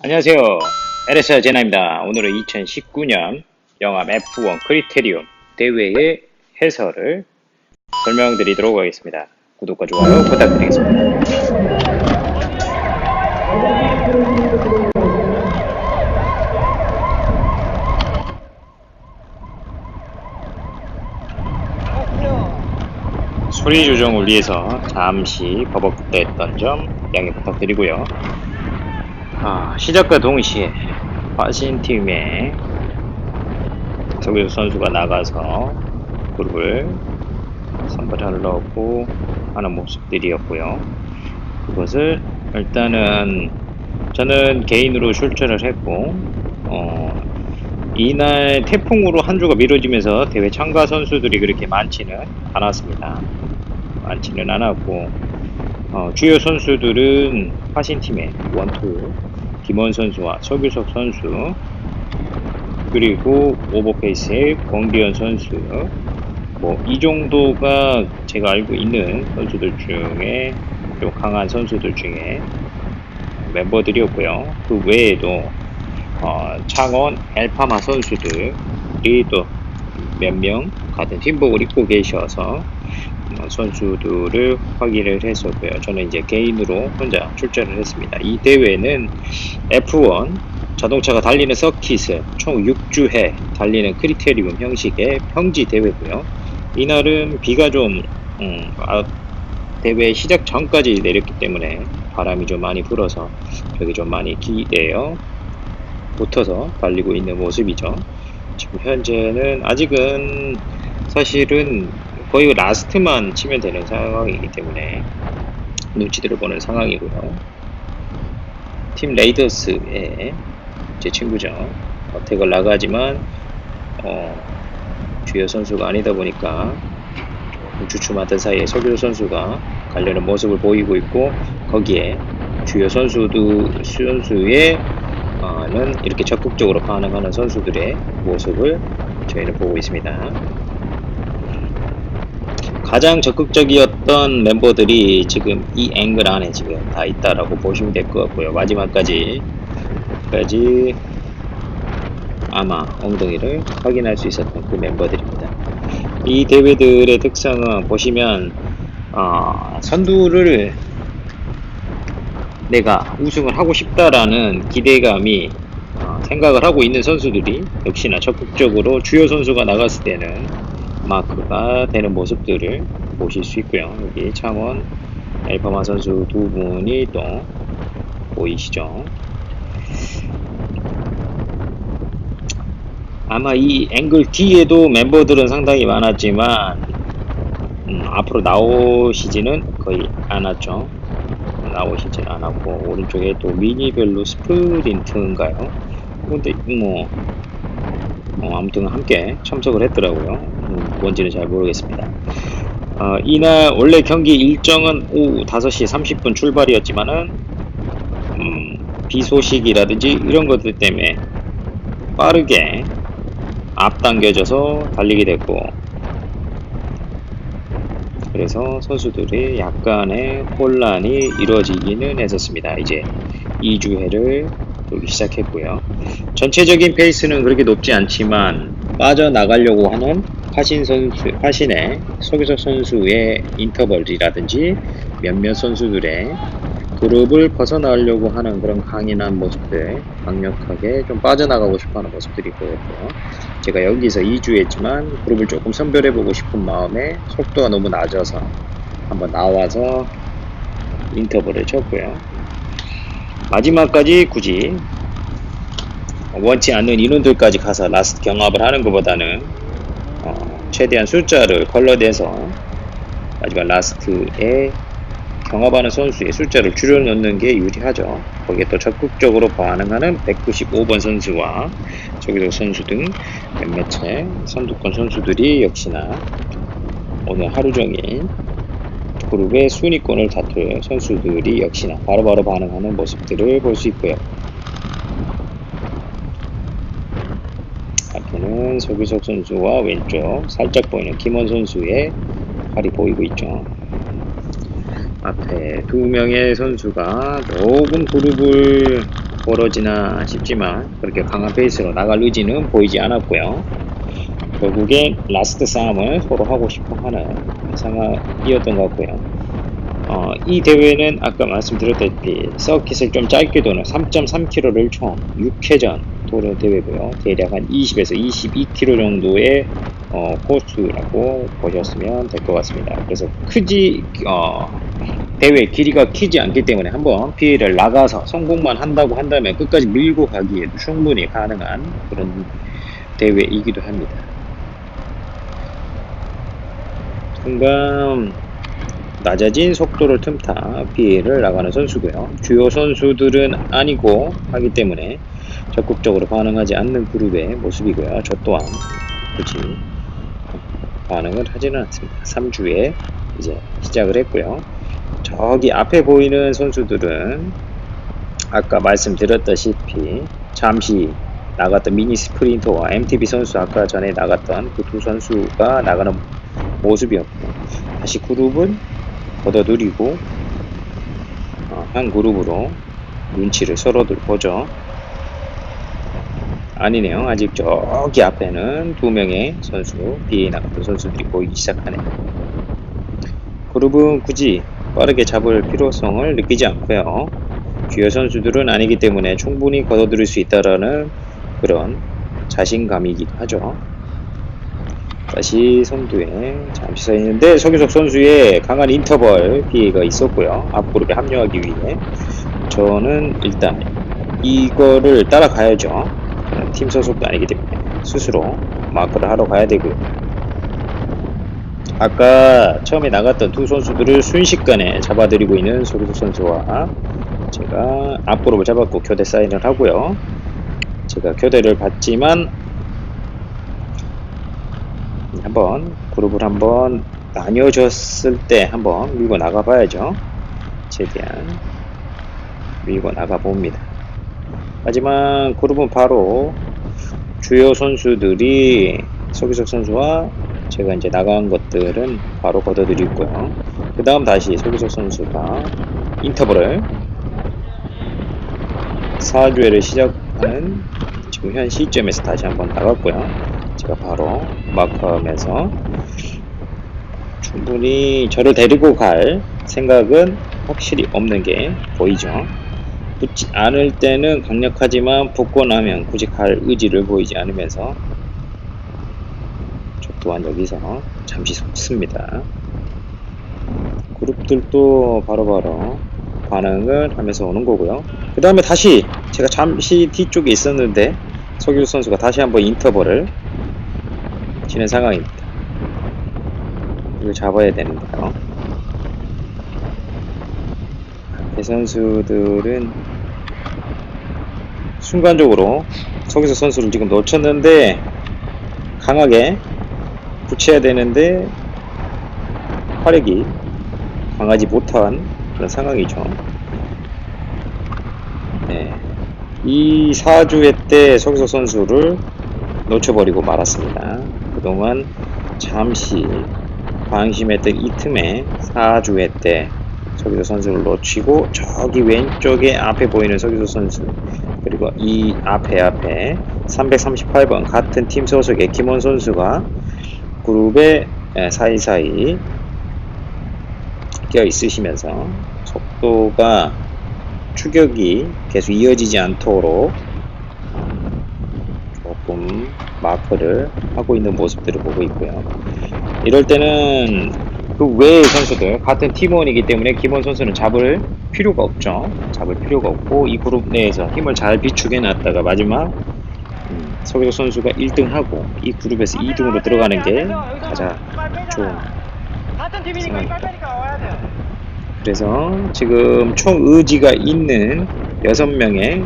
안녕하세요. LSR 제나입니다. 오늘은 2019년 영암 F1 크리테리움 대회의 해설을 설명드리도록 하겠습니다. 구독과 좋아요 부탁드리겠습니다. 소리 조정을 위해서 잠시 버벅댔던 점 양해 부탁드리고요. 아, 시작과 동시에 화신팀의 서규 선수가 나가서 그룹을 선발하려고 하는 모습들이었고요. 그것을 일단은 저는 개인으로 출전을 했고 어, 이날 태풍으로 한 주가 미뤄지면서 대회 참가 선수들이 그렇게 많지는 않았습니다. 많지는 않았고 어, 주요 선수들은 화신팀의 원투 김원 선수와 서규석 선수 그리고 오버페이스의 권기현 선수 뭐 이 정도가 제가 알고 있는 선수들 중에 좀 강한 선수들 중에 멤버들이었고요. 그 외에도 어, 창원 엘파마 선수들이 또 몇 명 같은 팀복을 입고 계셔서 어, 선수들을 확인을 했었고요. 저는 이제 개인으로 혼자 출전을 했습니다. 이 대회는 F1 자동차가 달리는 서킷을 총 6주해 달리는 크리테리움 형식의 평지 대회고요. 이날은 비가 좀 음, 아, 대회 시작 전까지 내렸기 때문에 바람이 좀 많이 불어서 여기 좀 많이 기대어 붙어서 달리고 있는 모습이죠. 지금 현재는 아직은 사실은 거의 라스트만 치면 되는 상황이기 때문에 눈치들을 보는 상황이고요. 팀 레이더스의 제 친구죠. 어택을 나가지만 어, 주요 선수가 아니다 보니까 주춤하던 사이에 서규 선수가 가려는 모습을 보이고 있고 거기에 주요 선수도 선수의 어, 는 이렇게 적극적으로 반응하는 선수들의 모습을 저희는 보고 있습니다. 가장 적극적이었던 멤버들이 지금 이 앵글 안에 지금 다 있다라고 보시면 될 것 같고요. 마지막까지 까지 아마 엉덩이를 확인할 수 있었던 그 멤버들입니다. 이 대회들의 특성은 보시면 어, 선두를 내가 우승을 하고 싶다라는 기대감이 어, 생각을 하고 있는 선수들이 역시나 적극적으로 주요 선수가 나갔을 때는 마크가 되는 모습들을 보실 수 있고요. 여기 창원 엘파마 선수 두 분이 또 보이시죠? 아마 이 앵글 뒤에도 멤버들은 상당히 많았지만 음, 앞으로 나오시지는 거의 않았죠. 나오시진 않았고 오른쪽에 또 미니벨로 스프린트인가요? 근데 뭐 어, 아무튼 함께 참석을 했더라고요. 음, 뭔지는 잘 모르겠습니다. 어, 이날 원래 경기 일정은 오후 5시 30분 출발이었지만은 음, 비 소식이라든지 이런 것들 때문에 빠르게 앞당겨져서 달리게 됐고 그래서 선수들이 약간의 혼란이 이루어지기는 했었습니다. 이제 2주회를 돌기 시작했고요. 전체적인 페이스는 그렇게 높지 않지만 빠져나가려고 하는 화신 선수, 화신의 서기석 선수의 인터벌이라든지 몇몇 선수들의 그룹을 벗어나려고 하는 그런 강인한 모습들, 강력하게 좀 빠져나가고 싶어 하는 모습들이 보였고요. 제가 여기서 2주 했지만 그룹을 조금 선별해보고 싶은 마음에 속도가 너무 낮아서 한번 나와서 인터벌을 쳤고요. 마지막까지 굳이 원치 않는 인원들까지 가서 라스트 경합을 하는 것보다는 어, 최대한 숫자를 컬러대서 마지막 라스트에 경합하는 선수의 숫자를 줄여놓는 게 유리하죠. 거기에 또 적극적으로 반응하는 195번 선수와 저기도 선수 등 몇몇 채 선두권 선수들이 역시나 오늘 하루 종일 그룹의 순위권을 다툴 선수들이 역시나 바로바로 반응하는 모습들을 볼 수 있고요. 앞에는 서규석 선수와 왼쪽 살짝 보이는 김원 선수의 팔이 보이고 있죠. 앞에 두 명의 선수가 조금 그룹을 벌어지나 싶지만 그렇게 강한 페이스로 나갈 의지는 보이지 않았고요. 결국에 라스트 싸움을 서로 하고 싶어 하는 상황이었던 것 같고요. 어, 이 대회는 아까 말씀드렸다시피 서킷을 좀 짧게 도는 3.3km를 총 6회전 도는 대회고요. 대략 한 20에서 22km 정도의 어, 코스라고 보셨으면 될 것 같습니다. 그래서 크지 어, 대회 길이가 크지 않기 때문에 한번 피해를 나가서 성공만 한다고 한다면 끝까지 밀고 가기에도 충분히 가능한 그런 대회이기도 합니다. 순간 낮아진 속도를 틈타 피해를 나가는 선수고요. 주요 선수들은 아니고 하기 때문에 적극적으로 반응하지 않는 그룹의 모습이고요. 저 또한 굳이 반응을 하지는 않습니다. 3주에 이제 시작을 했고요. 저기 앞에 보이는 선수들은 아까 말씀드렸다시피 잠시 나갔던 미니 스프린터와 MTB 선수 아까 전에 나갔던 그 두 선수가 나가는 모습이었고 다시 그룹은 걷어들이고 어, 한 그룹으로 눈치를 서로들 보죠. 아니네요. 아직 저기 앞에는 두 명의 선수, 비에 나갔던 선수들이 보이기 시작하네요. 그룹은 굳이 빠르게 잡을 필요성을 느끼지 않고요. 주요 선수들은 아니기 때문에 충분히 걷어들일 수 있다라는 그런 자신감이기도 하죠. 다시 선두에 잠시 서 있는데 서규석 선수의 강한 인터벌 피해가 있었고요. 앞그룹에 합류하기 위해 저는 일단 이거를 따라가야죠. 팀 소속도 아니기 때문에 스스로 마크를 하러 가야 되고요. 아까 처음에 나갔던 두 선수들을 순식간에 잡아들이고 있는 서규석 선수와 제가 앞그룹을 잡았고 교대 사인을 하고요. 제가 교대를 받지만 한번 그룹을 한번 나뉘어졌을 때 한번 밀고 나가 봐야죠. 최대한 밀고 나가 봅니다. 하지만 그룹은 바로 주요 선수들이 서기석 선수와 제가 이제 나간 것들은 바로 걷어들이고요. 그 다음 다시 서기석 선수가 인터벌을 4주회를 시작하는 지금 현 시점에서 다시 한번 나갔고요. 제가 바로 마크하면서 충분히 저를 데리고 갈 생각은 확실히 없는 게 보이죠. 붙지 않을 때는 강력하지만 붙고 나면 굳이 갈 의지를 보이지 않으면서 저 또한 여기서 잠시 속습니다. 그룹들도 바로바로 반응을 하면서 오는 거고요. 그 다음에 다시 제가 잠시 뒤쪽에 있었는데 석유 선수가 다시 한번 인터벌을 치는 상황입니다. 이걸 잡아야 되는데요. 앞에 선수들은 순간적으로 서기서 선수를 지금 놓쳤는데 강하게 붙여야 되는데 화력이 강하지 못한 그런 상황이죠. 네. 이 4주회 때 서기서 선수를 놓쳐버리고 말았습니다. 그동안 잠시 방심했던 이 틈에 4주회 때 서기서 선수를 놓치고 저기 왼쪽에 앞에 보이는 서기서 선수 그리고 이 앞에 앞에 338번 같은 팀 소속의 김원 선수가 그룹에 사이사이 껴 있으시면서 속도가 추격이 계속 이어지지 않도록 마크를 하고 있는 모습들을 보고 있고요. 이럴 때는 그 외의 선수들 같은 팀원이기 때문에 김원 선수는 잡을 필요가 없죠. 잡을 필요가 없고 이 그룹 내에서 힘을 잘 비축해 놨다가 마지막 음, 서기석 선수가 1등하고 이 그룹에서 2등으로 들어가는 게 가장 좋은 상황입니다. 그래서 지금 총 의지가 있는 6명의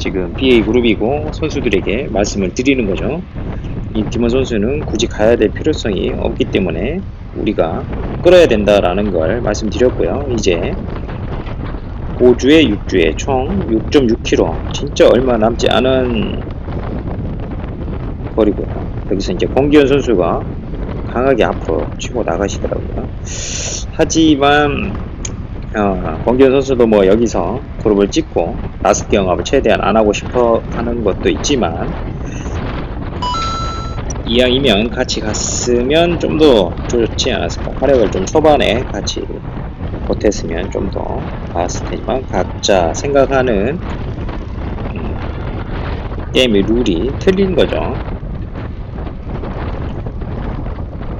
지금 BA 그룹이고 선수들에게 말씀을 드리는 거죠. 이 팀원 선수는 굳이 가야 될 필요성이 없기 때문에 우리가 끌어야 된다라는 걸 말씀드렸고요. 이제 5주에 6주에 총 6.6km 진짜 얼마 남지 않은 거리고요. 여기서 이제 공기현 선수가 강하게 앞으로 치고 나가시더라고요. 하지만 어, 권기현 선수도 뭐 여기서 그룹을 찍고 라스트 영합을 최대한 안 하고 싶어 하는 것도 있지만 이왕이면 같이 갔으면 좀 더 좋지 않았을까. 활약을 좀 초반에 같이 못했으면 좀 더 나았을 테지만 각자 생각하는 음, 게임의 룰이 틀린 거죠.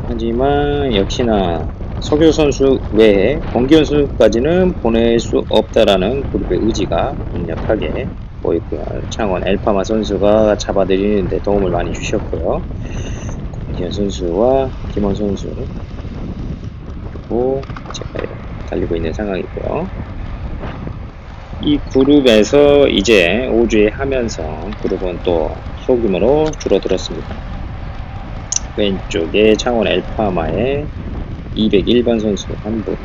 하지만 역시나 석유 선수 외에 권기현 선수까지는 보낼 수 없다라는 그룹의 의지가 강력하게 보이고요. 창원 엘파마 선수가 잡아들이는데 도움을 많이 주셨고요. 권기현 선수와 김원 선수 그리고 제가 달리고 있는 상황이고요. 이 그룹에서 이제 5주에 하면서 그룹은 또 소규모로 줄어들었습니다. 왼쪽에 창원 엘파마의 201번 선수 한 분,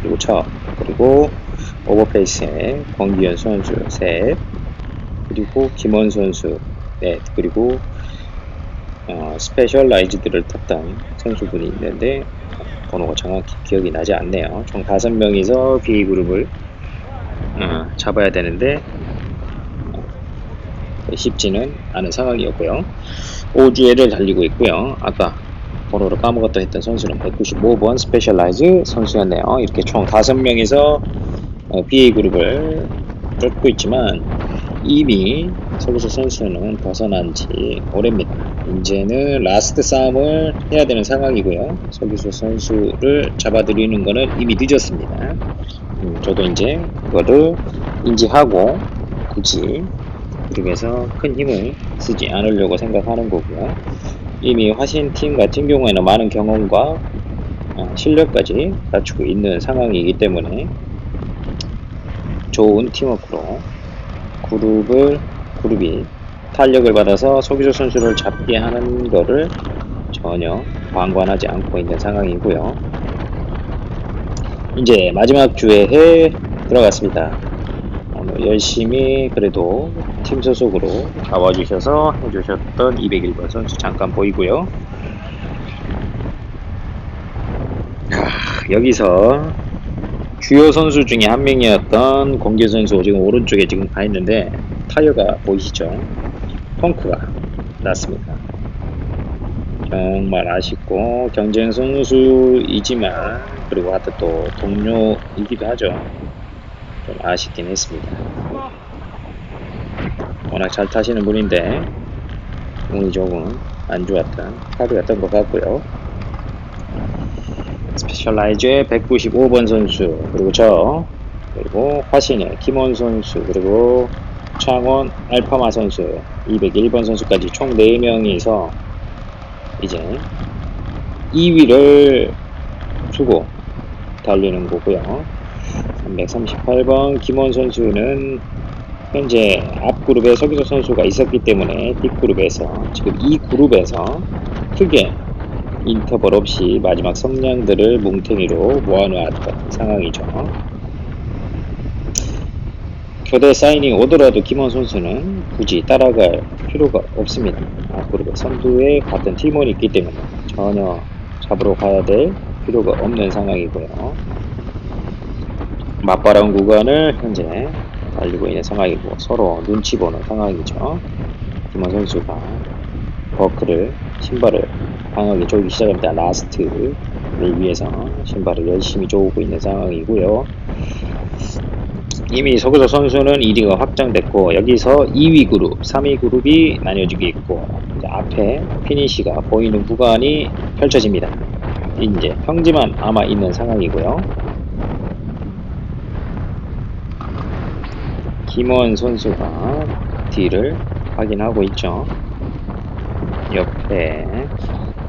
그리고 저, 그리고 오버페이스의 권기현 선수 셋, 그리고 김원 선수 넷, 그리고 어, 스페셜라이즈들을 탔던 선수분이 있는데 번호가 정확히 기억이 나지 않네요. 총 5명이서 B그룹을 어, 잡아야 되는데 어, 쉽지는 않은 상황이었고요. 5주에를 달리고 있고요. 아까 번호를 까먹었다 했던 선수는 195번 스페셜라이즈 선수였네요. 이렇게 총 5명이서 BA 그룹을 쫓고 있지만 이미 서구서 선수는 벗어난 지 오래입니다. 이제는 라스트 싸움을 해야 되는 상황이고요. 서기수 선수를 잡아들이는 거는 이미 늦었습니다. 음, 저도 이제 그거를 인지하고 굳이 그룹에서 큰 힘을 쓰지 않으려고 생각하는 거고요. 이미 화신팀 같은 경우에는 많은 경험과 어, 실력까지 갖추고 있는 상황이기 때문에 좋은 팀워크로 그룹을 그룹이 탄력을 받아서 소기조 선수를 잡게 하는 거를 전혀 방관하지 않고 있는 상황이고요. 이제 마지막 주에 해 들어갔습니다. 열심히 그래도 팀 소속으로 나와주셔서 해주셨던 201번 선수 잠깐 보이고요. 아, 여기서 주요 선수 중에 한 명이었던 공개 선수 지금 오른쪽에 지금 가 있는데 타이어가 보이시죠? 펑크가 났습니다. 정말 아쉽고 경쟁 선수이지만 그리고 하여튼 또 동료이기도 하죠. 좀 아쉽긴 했습니다. 워낙 잘 타시는 분인데 운이 조금 안 좋았던 카드였던 것 같고요. 스페셜라이즈의 195번 선수 그리고 저 그리고 화신의 김원 선수 그리고 창원 알파마 선수 201번 선수까지 총 4명이서 이제 2위를 두고 달리는 거고요. 338번 김원 선수는 현재 앞그룹에 서기석 선수가 있었기 때문에 D그룹에서 지금 이 그룹에서 크게 인터벌 없이 마지막 성량들을 뭉탱이로 모아놓았던 상황이죠. 교대 사인이 오더라도 김원 선수는 굳이 따라갈 필요가 없습니다. 앞그룹에 선두에 같은 팀원이 있기 때문에 전혀 잡으러 가야 될 필요가 없는 상황이고요. 맞바람 구간을 현재 달리고 있는 상황이고 서로 눈치 보는 상황이죠. 김원 선수가 버크를 신발을 강하게 조이기 시작합니다. 라스트를 위해서 신발을 열심히 조우고 있는 상황이고요. 이미 서구석 선수는 1위가 확정됐고 여기서 2위 그룹, 3위 그룹이 나뉘어지게 있고 앞에 피니시가 보이는 구간이 펼쳐집니다. 이제 평지만 남아 있는 상황이고요. 김원 선수가 뒤를 확인하고 있죠. 옆에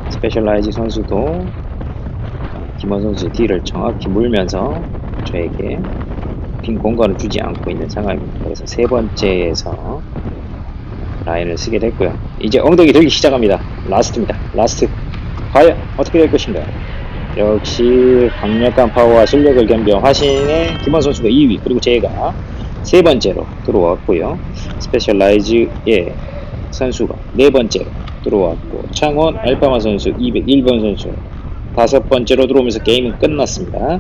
스페셜라이즈 선수도 김원 선수의 뒤를 정확히 물면서 저에게 빈 공간을 주지 않고 있는 상황입니다. 그래서 세 번째에서 라인을 쓰게 됐고요. 이제 엉덩이 들기 시작합니다. 라스트입니다. 라스트. 과연 어떻게 될 것인가? 역시 강력한 파워와 실력을 겸비한 화신의 김원 선수가 2위 그리고 제가 세 번째로 들어왔고요. 스페셜라이즈의 선수가 네 번째로 들어왔고 창원 알파마 선수 201번 선수 다섯 번째로 들어오면서 게임은 끝났습니다.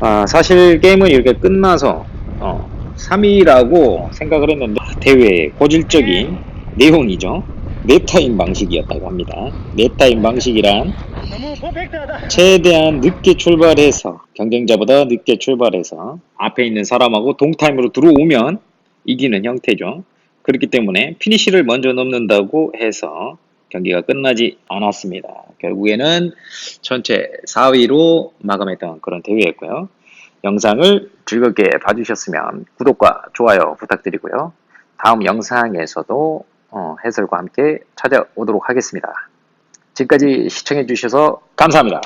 아, 사실 게임은 이렇게 끝나서 어, 3위라고 생각을 했는데 대회의 고질적인 내용이죠. 네타임 방식이었다고 합니다. 네타임 방식이란. 최대한 늦게 출발해서 경쟁자보다 늦게 출발해서 앞에 있는 사람하고 동타임으로 들어오면 이기는 형태죠. 그렇기 때문에 피니시를 먼저 넘는다고 해서 경기가 끝나지 않았습니다. 결국에는 전체 4위로 마감했던 그런 대회였고요. 영상을 즐겁게 봐주셨으면 구독과 좋아요 부탁드리고요. 다음 영상에서도 어, 해설과 함께 찾아오도록 하겠습니다. 지금까지 시청해주셔서 감사합니다.